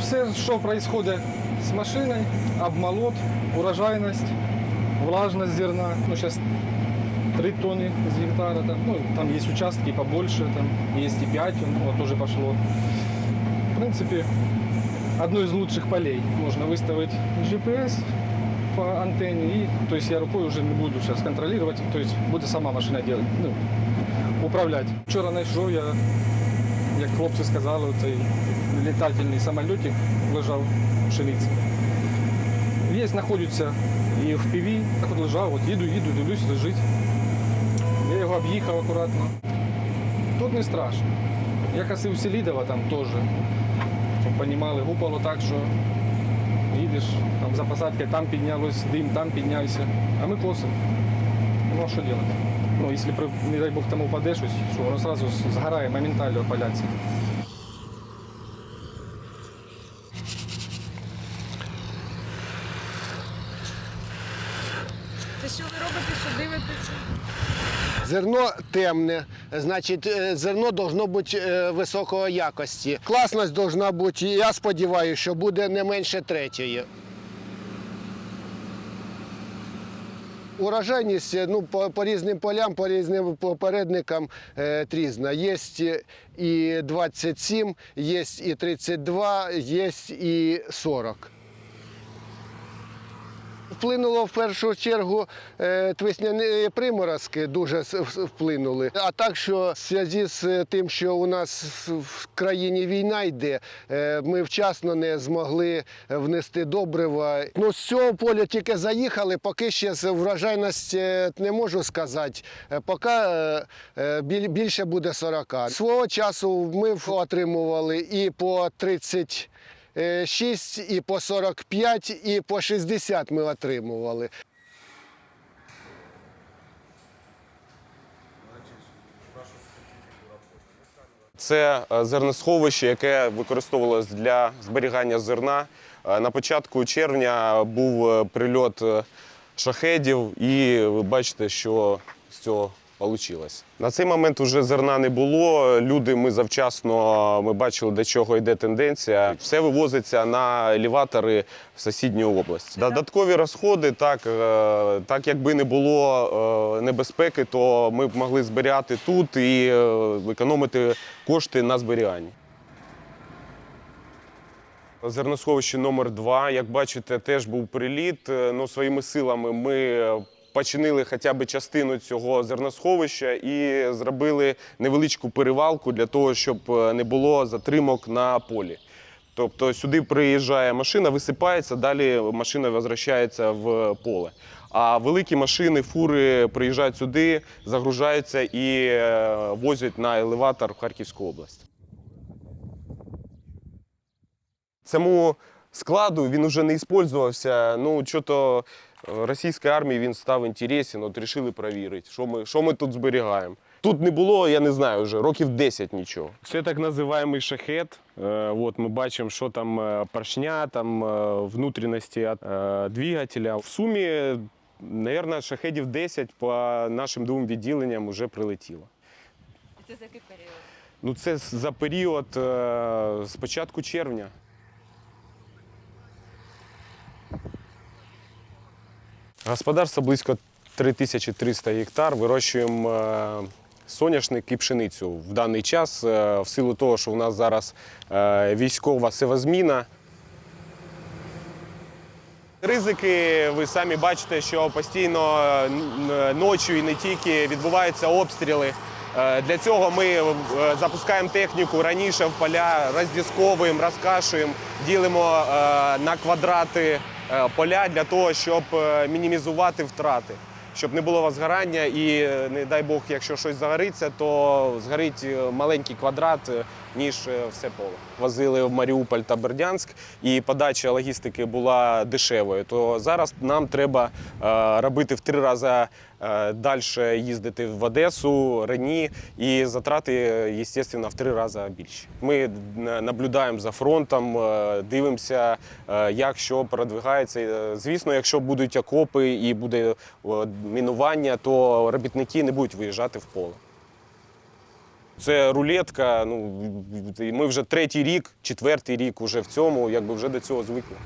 Все, що відбувається з машиною, обмолот, урожайність, влажність зерна. Ну, зараз 3 тонны с гектара. Там, ну, там есть участки побольше, там есть и 5, ну, вот уже пошло. В принципе, одно из лучших полей. Можно выставить GPS по антенне, и, то есть я рукой уже не буду сейчас контролировать, то есть буде сама машина делать, ну, управлять. Вчора знайшов я, як хлопці сказали, цей літательний самолітик лежав в пшениці. Є, знаходяться і в піві, так от лежав, от їду, їду, дивлюсь, лежить. Я його об'їхав акуратно. Тут не страшно. Я косив Селідова там теж. Щоб понімали, гупало так, що їдеш там за посадкою, там піднялось дим, там піднявся. А ми косимо. Ну а що робити? Ну, якщо, не дай Бог, там упаде щось, що воно одразу згорає, моментально опаляться. Це що ви робите, що дивитеся? Зерно темне, значить, е, зерно должно бути е, високої якості. Класність должна бути, я сподіваюся, що буде не менше третьої. Урожайність е, ну, по, по різним полям, по різним попередникам е, різна. Є і 27, є і 32, є і 40. Вплинуло в першу чергу е, твисняні приморозки дуже вплинули. А так, що в зв'язку з тим, що у нас в країні війна йде, е, ми вчасно не змогли внести добрива. Ну, з цього поля тільки заїхали, поки ще врожайність е, не можу сказати. Е, Поки е, е, біль- більше буде 40. Свого часу ми отримували і по 30 Е, 6 і по 45, і по 60 ми отримували. Це е, зерносховище, яке використовувалось для зберігання зерна. Е, На початку червня був е, прильот е, шахедів, і ви бачите, що з цього вийшло. На цей момент вже зерна не було. Люди ми завчасно ми бачили, до чого йде тенденція. Все вивозиться на елеватори в сусідню область. Додаткові розходи, так, е, так якби не було е, небезпеки, то ми б могли зберігати тут і е, економити кошти на зберіганні. Зерносховище номер 2 як бачите, теж був приліт. Ну, своїми силами ми починили хоча б частину цього зерносховища і зробили невеличку перевалку для того, щоб е, не було затримок на полі. Тобто сюди приїжджає машина, висипається, далі машина возвращається в поле. А великі машини, фури приїжджають сюди, загружаються і е, возять на елеватор в Харківську область. Цьому складу він вже не використовувався. Ну, що-то російській армії він став інтересен, от вирішили перевірити, що ми, що ми тут зберігаємо. Тут не було, я не знаю, вже років 10 нічого. Це так називаємо шахет. Е, От ми бачимо, що там е, поршня, там е, внутрішності е, двигателя. В сумі, мабуть, шахедів 10 по нашим двом відділенням вже прилетіло. Це за який період? Ну, це за період е, з початку червня. Господарство близько 3300 гектар. Вирощуємо е, соняшник і пшеницю в даний час, е, в силу того, що у нас зараз е, військова сивозміна. Ризики, ви самі бачите, що постійно ночі і не тільки відбуваються обстріли. Для цього ми запускаємо техніку раніше в поля, роздісковуємо, розкашуємо, ділимо на квадрати поля для того, щоб е, мінімізувати втрати, щоб не було возгорання і, е, не дай Бог, якщо щось загориться, то згорить е, маленький квадрат, е, ніж е, все поле. Возили в Маріуполь та Бердянськ, і подача логістики була дешевою. То зараз нам треба е, робити в три рази е, далі їздити в Одесу, Рені, і затрати, е, звісно, в три рази більші. Ми е, наблюдаємо за фронтом, е, дивимося, е, як що продвигається. Е, Звісно, якщо будуть окопи і буде е, мінування, то робітники не будуть виїжджати в поле. Це рулетка. Ну ми вже третій рік, четвертий рік уже в цьому, якби вже до цього звикли.